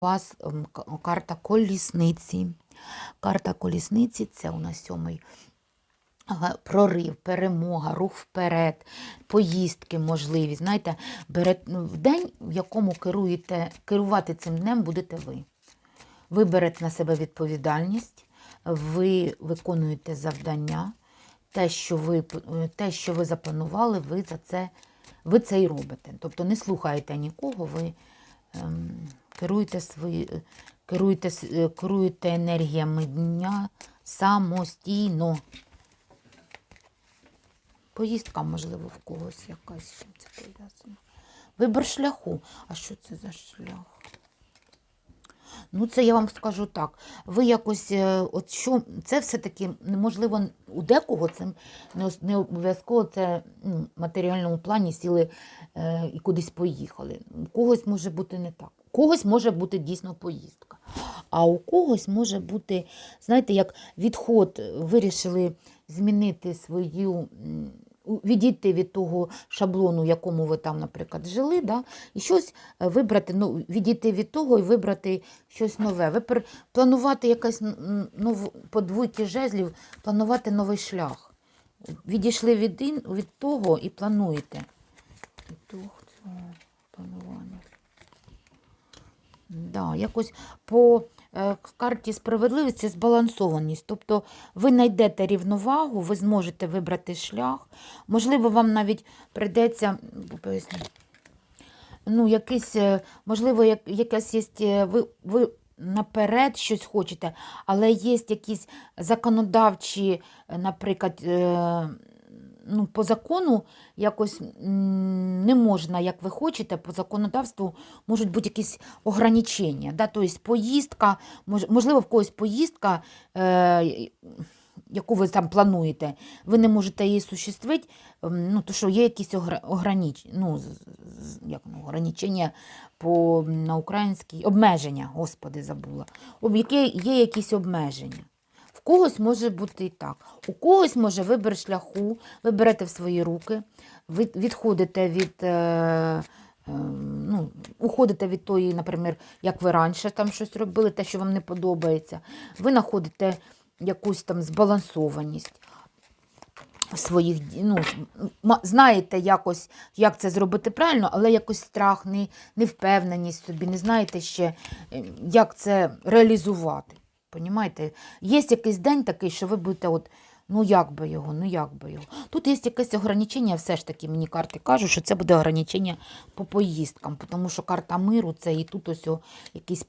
У вас ем, карта колісниці. Карта колісниці це у нас сьомий прорив, перемога, рух вперед, поїздки можливі. Знаєте, ну, в день, в якому керуєте, керувати цим днем будете ви. Ви берете на себе відповідальність, ви виконуєте завдання, те, що ви, те, що ви запланували, ви за це, ви це і робите. Тобто не слухаєте нікого, ви ем, керуєте, свої, е, керуєте, с- е, керуєте енергіями дня самостійно. Поїздка, можливо, в когось якась чим це пов'язано. Вибір шляху. А що це за шлях? Ну, це я вам скажу так. Ви якось, е, от що, це все-таки, можливо, у декого це не, обов'язково це в матеріальному плані сіли е, і кудись поїхали. У когось може бути не так. Когось може бути дійсно поїздка. А у когось може бути, знаєте, як відход, вирішили змінити свою. Відійти від того шаблону, в якому ви там, наприклад, жили, да, і щось е, вибрати, ну, відійти від того і вибрати щось нове. Ви планувати якась н- по двойки жезлів, планувати новий шлях. Відійшли від, від того і плануєте. Планування. Да, якось по е, карті справедливості збалансованість. Тобто ви знайдете рівновагу, ви зможете вибрати шлях. Можливо, вам навіть прийдеться, ну, якийсь, е, можливо, як, якась є, е, ви, ви наперед щось хочете, але є якісь законодавчі, наприклад, ну, по закону якось не можна, як ви хочете, по законодавству можуть бути якісь ограничення. Да? Тобто поїздка, мож- можливо, в когось поїздка, е, яку ви там плануєте, ви не можете її осуществити, ем, ну, то що є якісь огра- ограніч... ну, як, ну, ограничення по, на українській, обмеження, господи, забула. Є якісь обмеження. В когось може бути і так. У когось може вибір шляху, ви берете в свої руки, відходите від. Е, е, ну, уходите від тої, наприклад, як ви раніше там щось робили, те, що вам не подобається. Ви знаходите якусь там збалансованість своїх ну, знаєте якось, як це зробити правильно, але якось страх, невпевненість собі, не знаєте ще, е, як це реалізувати. Понімаєте? Є якийсь день такий, що ви будете от, ну як би його, ну як би його. Тут є якесь ограничення, все ж таки мені карти кажуть, що це буде ограничення по поїздкам, тому що карта миру це і тут ось якийсь поїздки.